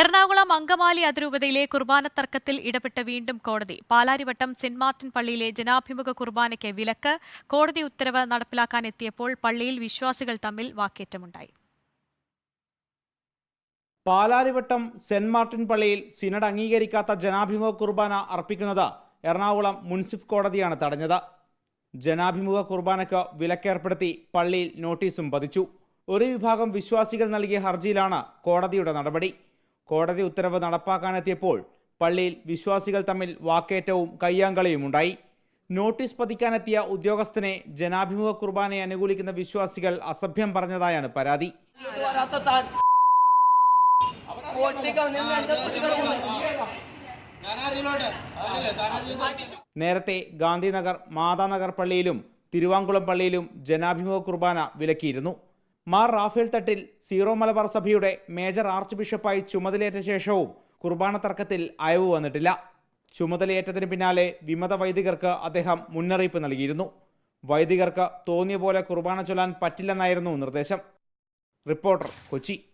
എറണാകുളം അങ്കമാലി അതിരൂപതയിലെ കുർബാന തർക്കത്തിൽ ഇടപെട്ട വീണ്ടും കോടതി. പാലാരിവട്ടം സെന്റ് മാർട്ടിൻ പള്ളിയിലെ ജനാഭിമുഖ കുർബാനയ്ക്ക് വിലക്ക് കോടതി ഉത്തരവ് നടപ്പിലാക്കാൻ എത്തിയപ്പോൾ പള്ളിയിൽ വിശ്വാസികൾ തമ്മിൽ വാക്കേറ്റമുണ്ടായി. പാലാരിവട്ടം സെന്റ് മാർട്ടിൻ പള്ളിയിൽ സിനഡ് അംഗീകരിക്കാത്ത ജനാഭിമുഖ കുർബാന അർപ്പിക്കുന്നത് എറണാകുളം മുൻസിഫ് കോടതിയാണ് തടഞ്ഞത്. ജനാഭിമുഖ കുർബാനയ്ക്ക് വിലക്കേർപ്പെടുത്തി പള്ളിയിൽ നോട്ടീസും പതിച്ചു. ഒരു വിഭാഗം വിശ്വാസികൾ നൽകിയ ഹർജിയിലാണ് കോടതിയുടെ നടപടി. കോടതി ഉത്തരവ് നടപ്പാക്കാനെത്തിയപ്പോൾ പള്ളിയിൽ വിശ്വാസികൾ തമ്മിൽ വാക്കേറ്റവും കയ്യാങ്കളിയും ഉണ്ടായി നോട്ടീസ് പതിക്കാനെത്തിയ ഉദ്യോഗസ്ഥനെ ജനാഭിമുഖ കുർബാനയെ അനുകൂലിക്കുന്ന വിശ്വാസികൾ അസഭ്യം പറഞ്ഞതായാണ് പരാതി. നേരത്തെ ഗാന്ധിനഗർ മാതാനഗർ പള്ളിയിലും തിരുവാങ്കുളം പള്ളിയിലും ജനാഭിമുഖ കുർബാന വിലക്കിയിരുന്നു. മാർ റാഫേൽ തട്ടിൽ സീറോ മലബാർ സഭയുടെ മേജർ ആർച്ച് ബിഷപ്പായി ചുമതലയേറ്റ ശേഷവും കുർബാന തർക്കത്തിൽ അയവ് വന്നിട്ടില്ല. ചുമതലയേറ്റതിന് പിന്നാലെ വിമത വൈദികർക്ക് അദ്ദേഹം മുന്നറിയിപ്പ് നൽകിയിരുന്നു. വൈദികർക്ക് തോന്നിയ പോലെ കുർബാന ചൊല്ലാൻ പറ്റില്ലെന്നായിരുന്നു നിർദ്ദേശം. റിപ്പോർട്ടർ കൊച്ചി.